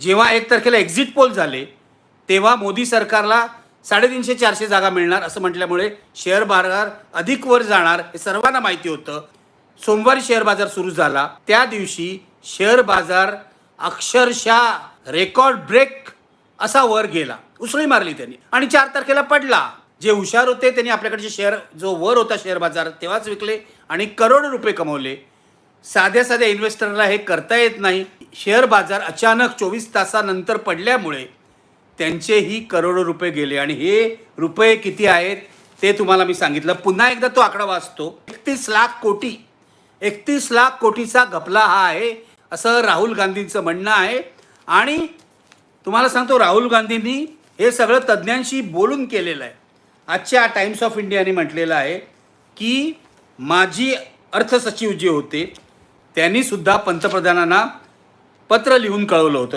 जेव्हा एक तारखेला एक्झिट पोल झाले तेव्हा मोदी सरकारला साडेतीनशे चारशे जागा मिळणार असं म्हटल्यामुळे शेअर बाजार अधिक वर जाणार हे सर्वांना माहिती होतं. सोमवारी शेअर बाजार सुरू झाला. त्या दिवशी शेअर बाजार अक्षरशः रेकॉर्ड ब्रेक असा वर गेला. उसळी मारली त्यांनी. आणि चार तारखेला पडला. जे हुशार होते त्यांनी आपल्याकडचे शेअर जो वर होता शेअर बाजार तेव्हाच विकले आणि करोड रुपये कमवले. साध्या साध्या इन्व्हेस्टरला हे करता येत नाही. शेअर बाजार अचानक चोवीस तासानंतर पडल्यामुळे त्यांचेही करोडो रुपये गेले. आणि हे रुपये किती आहेत ते तुम्हाला मी सांगितलं. पुन्हा एकदा तो आकडा वाचतो. एकतीस लाख कोटी. एकतीस लाख कोटीचा घपला हा आहे असं राहुल गांधींचं म्हणणं आहे. आणि तुम्हाला सांगतो राहुल गांधींनी हे सगळं तज्ज्ञांशी बोलून केलेलं आहे. आजच्या टाइम्स ऑफ इंडियाने म्हटलेलं आहे की माजी अर्थसचिव जे होते त्यांनी सुद्धा पंतप्रधानांना पत्र लिहून कळवलं होतं.